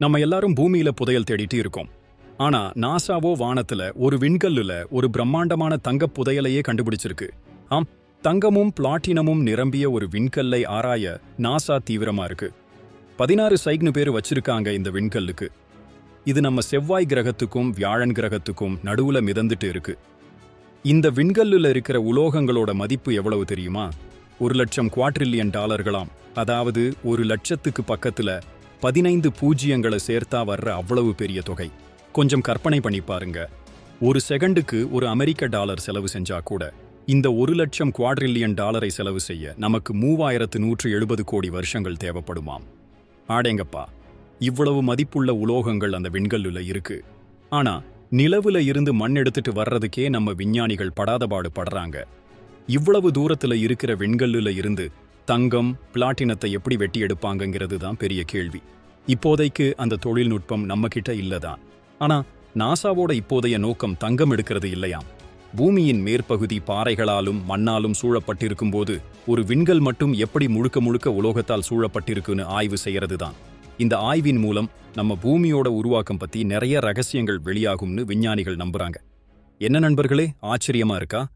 நம்ம எல்லாரும் பூமியில புதையல் தேடிட்டு இருக்கோம். ஆனா நாசாவோ வானத்துல ஒரு விண்கல்லுல ஒரு பிரம்மாண்டமான தங்கப் புதையலையே கண்டுபிடிச்சிருக்கு. ஆம் தங்கமும் பிளாட்டினமும் நிரம்பிய ஒரு விண்கல்லை ஆராய நாசா தீவிரமா இருக்கு. பதினாறு சைக்னு பேர் வச்சிருக்காங்க இந்த விண்கல்லுக்கு. இது நம்ம செவ்வாய் கிரகத்துக்கும் வியாழன் கிரகத்துக்கும் நடுவுல மிதந்துட்டு இருக்கு. இந்த விண்கல்லுல இருக்கிற உலோகங்களோட மதிப்பு எவ்வளவு தெரியுமா? ஒரு லட்சம் குவாட்ரில்லியன் டாலர்களாம். அதாவது ஒரு லட்சத்துக்கு பக்கத்துல பதினைந்து பூஜ்ஜியங்களை சேர்த்தா வர்ற அவ்வளவு பெரிய தொகை. கொஞ்சம் கற்பனை பண்ணி பாருங்க. ஒரு செகண்டுக்கு ஒரு அமெரிக்க டாலர் செலவு செஞ்சா கூட இந்த ஒரு லட்சம் குவாட்ரில்லியன் டாலரை செலவு செய்ய நமக்கு மூவாயிரத்து நூற்று எழுபது கோடி வருஷங்கள் தேவைப்படுமாம். ஆடேங்கப்பா இவ்வளவு மதிப்புள்ள உலோகங்கள் அந்த விண்கல்லுல இருக்கு. ஆனா நிலவுல இருந்து மண் எடுத்துட்டு வர்றதுக்கே நம்ம விஞ்ஞானிகள் படாதபாடு படுறாங்க. இவ்வளவு தூரத்துல இருக்கிற விண்கல்லுல இருந்து தங்கம் பிளாட்டினத்தை எப்படி வெட்டி எடுப்பாங்கங்கிறது தான் பெரிய கேள்வி. இப்போதைக்கு அந்த தொழில்நுட்பம் நம்ம கிட்ட இல்லதான். ஆனா நாசாவோட இப்போதைய நோக்கம் தங்கம் எடுக்கிறது இல்லையாம். பூமியின் மேற்பகுதி பாறைகளாலும் மண்ணாலும் சூழப்பட்டிருக்கும் போது ஒரு விண்கல் மட்டும் எப்படி முழுக்க முழுக்க உலோகத்தால் சூழப்பட்டிருக்குன்னு ஆய்வு செய்யறது தான் இந்த ஆய்வின் மூலம் நம்ம பூமியோட உருவாக்கம் பத்தி நிறைய ரகசியங்கள் வெளியாகும்னு விஞ்ஞானிகள் நம்புறாங்க. என்ன நண்பர்களே ஆச்சரியமா இருக்கா?